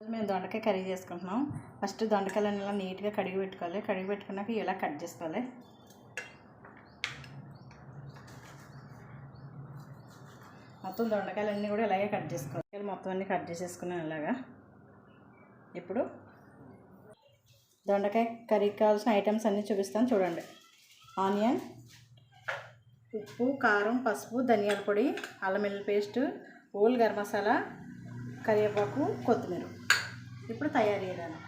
మేము దొండకాయ కర్రీ చేసుకుంటున్నాం. ఫస్ట్ దొండకాయలను ఇలా నీట్గా కడిగి పెట్టుకోవాలి. కడిగి పెట్టుకున్నాక ఇలా కట్ చేసుకోవాలి. మొత్తం దొండకాయలన్నీ కూడా ఇలాగే కట్ చేసుకోవాలి. మొత్తం అన్నీ కట్ చేసేసుకున్నాను ఇలాగా. ఇప్పుడు దొండకాయ కర్రీకి కావాల్సిన ఐటమ్స్ అన్నీ చూపిస్తాను. చూడండి. ఆనియన్ ఉప్పు కారం పసుపు ధనియాల పొడి అల్లం వెల్లుల్లి పేస్ట్ ఓల్ గరం మసాలా కరివేపాకు కొత్తిమీర. ఇప్పుడు తయారు విధానం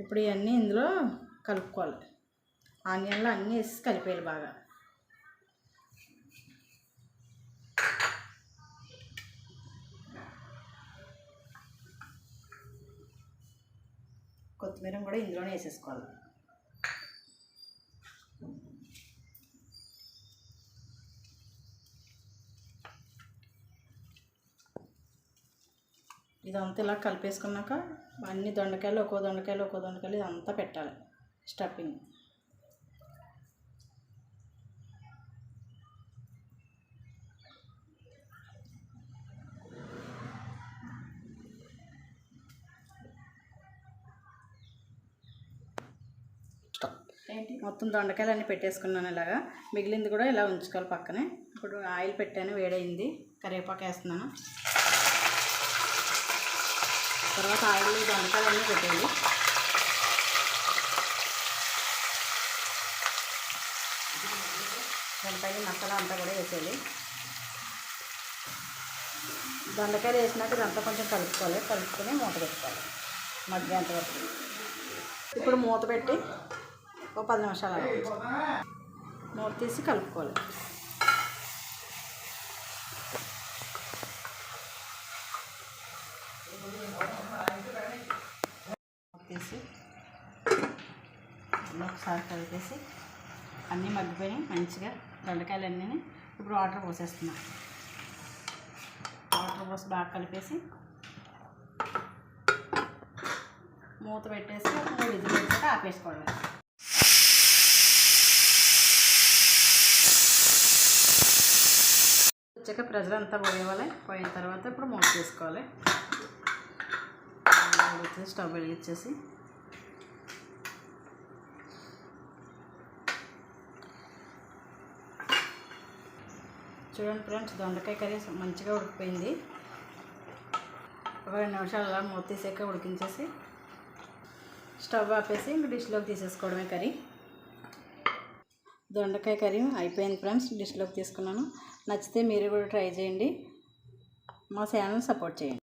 ఇప్పుడు ఇవన్నీ ఇందులో కలుపుకోవాలి. ఆనియన్లు అన్నీ వేసి కలిపేయాలి బాగా. కొత్తిమీర కూడా ఇందులోనే వేసేసుకోవాలి. ఇదంతా ఇలా కలిపేసుకున్నాక అన్ని దొండకాయలు ఒక్కో దొండకాయలు ఒక్కో దొండకాయలు ఇదంతా పెట్టాలి. స్టఫింగ్. మొత్తం దొండకాయలు అన్నీ పెట్టేసుకున్నాను ఇలాగా. మిగిలింది కూడా ఇలా ఉంచుకోవాలి పక్కనే. ఇప్పుడు ఆయిల్ పెట్టాను వేడైంది. కరివేపాకు వేస్తున్నాను. తర్వాత ఆయిల్ దొండకాయలు అన్నీ పెట్టేయాలి. మసాలా అంతా కూడా వేసేయాలి. దొండకాయలు వేసినాక ఇదంతా కొంచెం కలుపుకోవాలి. కలుపుకొని మూత పెట్టుకోవాలి. మధ్యాహ్నం వరకు. ఇప్పుడు మూత పెట్టి ఒక పది నిమిషాలు మూత తీసి కలుపుకోవాలి. కలిపేసి ఒకసారి కలిపేసి అన్నీ మగ్గిపోయి మంచిగా దొండకాయలన్నీ ఇప్పుడు వాటర్ పోసేస్తున్నాం. వాటర్ పోసి బాగా కలిపేసి మూత పెట్టేసి మూడు ఇది పెట్టాక ఆపేసుకోవడం వచ్చాక ప్రెజర్ అంతా పోయేవాలి పోయిన తర్వాత ఇప్పుడు మూత తీసుకోవాలి. ఉడికితే స్టవ్ వెలిగించేసి. చూడండి ఫ్రెండ్స్ దొండకాయ కర్రీ మంచిగా ఉడికిపోయింది. ఒక రెండు నిమిషాలు అలా మూత తీసాక ఉడికించేసి స్టవ్ ఆపేసి ఇంక డిష్లోకి తీసేసుకోవడమే కర్రీ. దొండకాయ కర్రీ అయిపోయింది ఫ్రెండ్స్ డిష్లోకి తీసుకున్నాను. నచ్చితే మీరు కూడా ట్రై చేయండి. మా ఛానల్ సపోర్ట్ చేయండి.